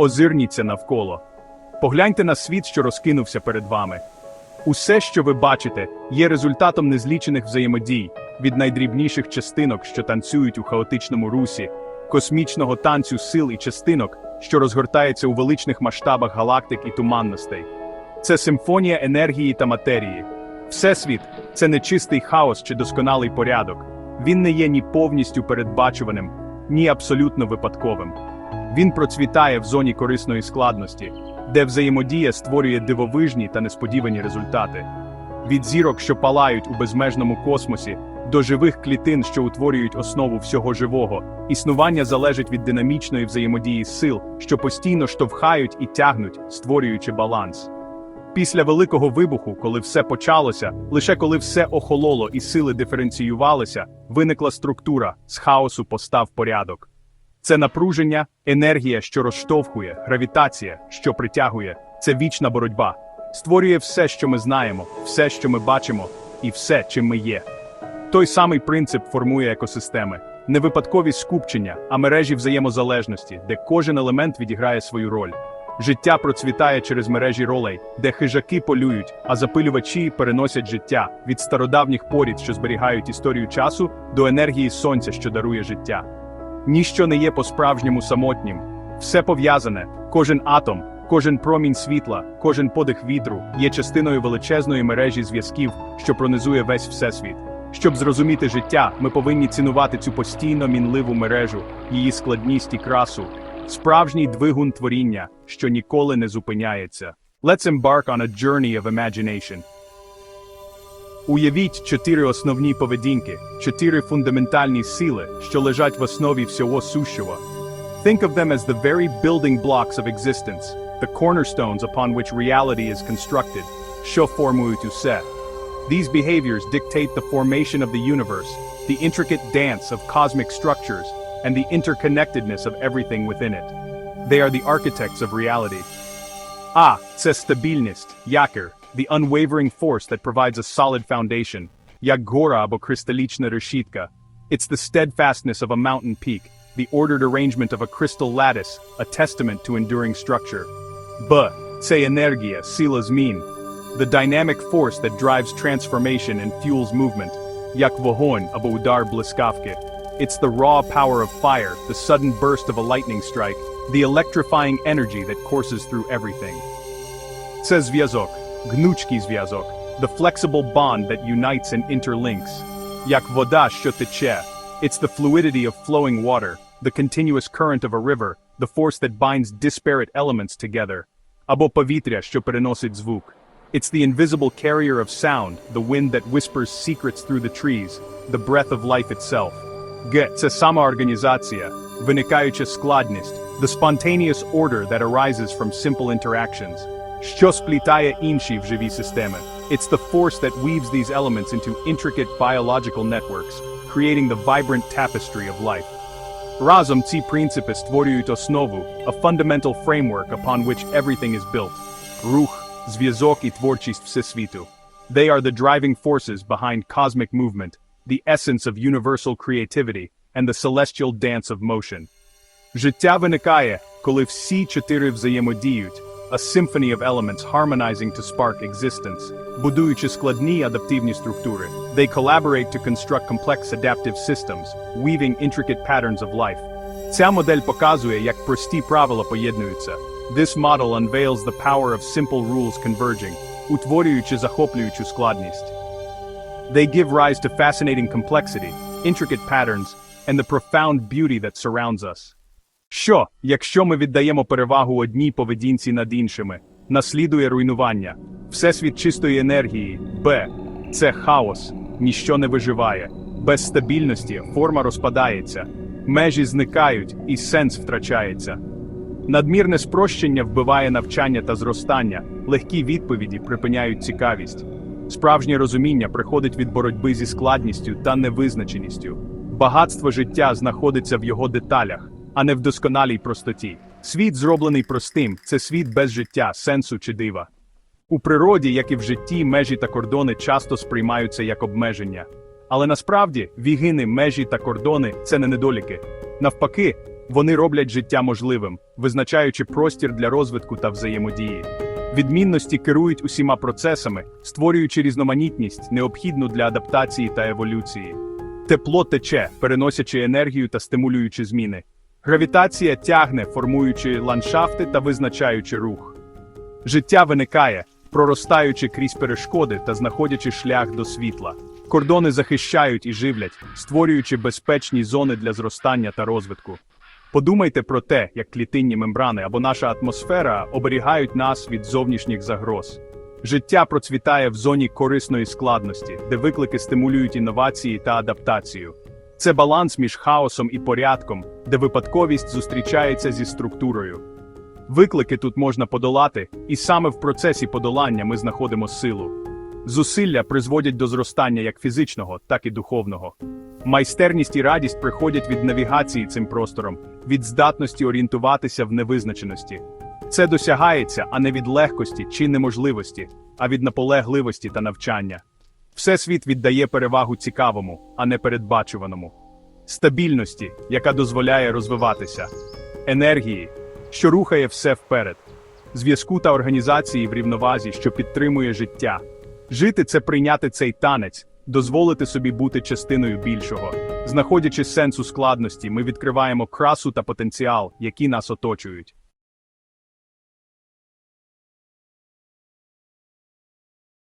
Озирніться навколо. Погляньте на світ, що розкинувся перед вами. Усе, що ви бачите, є результатом незлічених взаємодій від найдрібніших частинок, що танцюють у хаотичному русі, космічного танцю сил і частинок, що розгортається у величних масштабах галактик і туманностей. Це симфонія енергії та матерії. Всесвіт це не чистий хаос чи досконалий порядок. Він не є ні повністю передбачуваним, ні абсолютно випадковим. Він процвітає в зоні корисної складності, де взаємодія створює дивовижні та несподівані результати. Від зірок, що палають у безмежному космосі, до живих клітин, що утворюють основу всього живого, існування залежить від динамічної взаємодії сил, що постійно штовхають і тягнуть, створюючи баланс. Після великого вибуху, коли все почалося, лише коли все охололо і сили диференціювалися, виникла структура, з хаосу постав порядок. Це напруження, енергія, що розштовхує, гравітація, що притягує, це вічна боротьба, створює все, що ми знаємо, все, що ми бачимо, і все, чим ми є. Той самий принцип формує екосистеми, не випадкові скупчення, а мережі взаємозалежності, де кожен елемент відіграє свою роль. Життя процвітає через мережі ролей, де хижаки полюють, а запилювачі переносять життя від стародавніх порід, що зберігають історію часу, до енергії сонця, що дарує життя. Ніщо не є по-справжньому самотнім. Все пов'язане, кожен атом, кожен промінь світла, кожен подих вітру є частиною величезної мережі зв'язків, що пронизує весь всесвіт. Щоб зрозуміти життя, ми повинні цінувати цю постійно мінливу мережу, її складність і красу. Справжній двигун творіння, що ніколи не зупиняється. Let's embark on a journey of imagination. Уявіть чотири основні поведінки, чотири фундаментальні сили, що лежать в основі всього сущого. Think of them as the very building blocks of existence, the cornerstones upon which reality is constructed, що формують усе. These behaviors dictate the formation of the universe, the intricate dance of cosmic structures, and the interconnectedness of everything within it. They are the architects of reality. А. Це стабільність, якір, the unwavering force that provides a solid foundation. Jak góra bo. It's the steadfastness of a mountain peak, the ordered arrangement of a crystal lattice, a testament to enduring structure. B. Se energia sila zmin. The dynamic force that drives transformation and fuels movement. Jak vohon abo udar bliskavke. It's the raw power of fire, the sudden burst of a lightning strike, the electrifying energy that courses through everything. Says Vyazok, гнучкий зв'язок, the flexible bond that unites and interlinks. Як вода, що тече. It's the fluidity of flowing water, the continuous current of a river, the force that binds disparate elements together. Або повітря, що переносить звук. It's the invisible carrier of sound, the wind that whispers secrets through the trees, the breath of life itself. Г. Це самоорганізація, виникаюча складність, the spontaneous order that arises from simple interactions. Що сплітає інші в живі системи. It's the force that weaves these elements into intricate biological networks, creating the vibrant tapestry of life. Разом ці принципи створюють основу, a fundamental framework upon which everything is built. Рух, зв'язок і творчість всесвіту. They are the driving forces behind cosmic movement, the essence of universal creativity, and the celestial dance of motion. Життя виникає, коли всі чотири взаємодіють, a symphony of elements harmonizing to spark existence, будуючи складні адаптивні структури. They collaborate to construct complex adaptive systems, weaving intricate patterns of life. Ця модель показує, як прості правила поєднуються. This model unveils the power of simple rules converging, утворюючи захоплюючу складність. They give rise to fascinating complexity, intricate patterns, and the profound beauty that surrounds us. Що, якщо ми віддаємо перевагу одній поведінці над іншими, наслідує руйнування, всесвіт чистої енергії, Б. Це хаос, ніщо не виживає, без стабільності форма розпадається, межі зникають і сенс втрачається. Надмірне спрощення вбиває навчання та зростання, легкі відповіді припиняють цікавість. Справжнє розуміння приходить від боротьби зі складністю та невизначеністю. Багатство життя знаходиться в його деталях, а не в досконалій простоті. Світ, зроблений простим, це світ без життя, сенсу чи дива. У природі, як і в житті, межі та кордони часто сприймаються як обмеження. Але насправді вігини, межі та кордони це не недоліки. Навпаки, Вони роблять життя можливим, визначаючи простір для розвитку та взаємодії. Відмінності керують усіма процесами, створюючи різноманітність, необхідну для адаптації та еволюції. Тепло тече, переносячи енергію та стимулюючи зміни. Гравітація тягне, формуючи ландшафти та визначаючи рух. Життя виникає, проростаючи крізь перешкоди та знаходячи шлях до світла. Кордони захищають і живлять, створюючи безпечні зони для зростання та розвитку. Подумайте про те, як клітинні мембрани або наша атмосфера оберігають нас від зовнішніх загроз. Життя процвітає в зоні корисної складності, де виклики стимулюють інновації та адаптацію. Це баланс між хаосом і порядком, де випадковість зустрічається зі структурою. Виклики тут можна подолати, і саме в процесі подолання ми знаходимо силу. Зусилля призводять до зростання як фізичного, так і духовного. Майстерність і радість приходять від навігації цим простором, від здатності орієнтуватися в невизначеності. Це досягається, а не від легкості чи неможливості, а від наполегливості та навчання. Всесвіт віддає перевагу цікавому, а не передбачуваному. Стабільності, яка дозволяє розвиватися, енергії, що рухає все вперед, зв'язку та організації в рівновазі, що підтримує життя. Жити це прийняти цей танець, дозволити собі бути частиною більшого. Знаходячи сенс у складності, ми відкриваємо красу та потенціал, які нас оточують.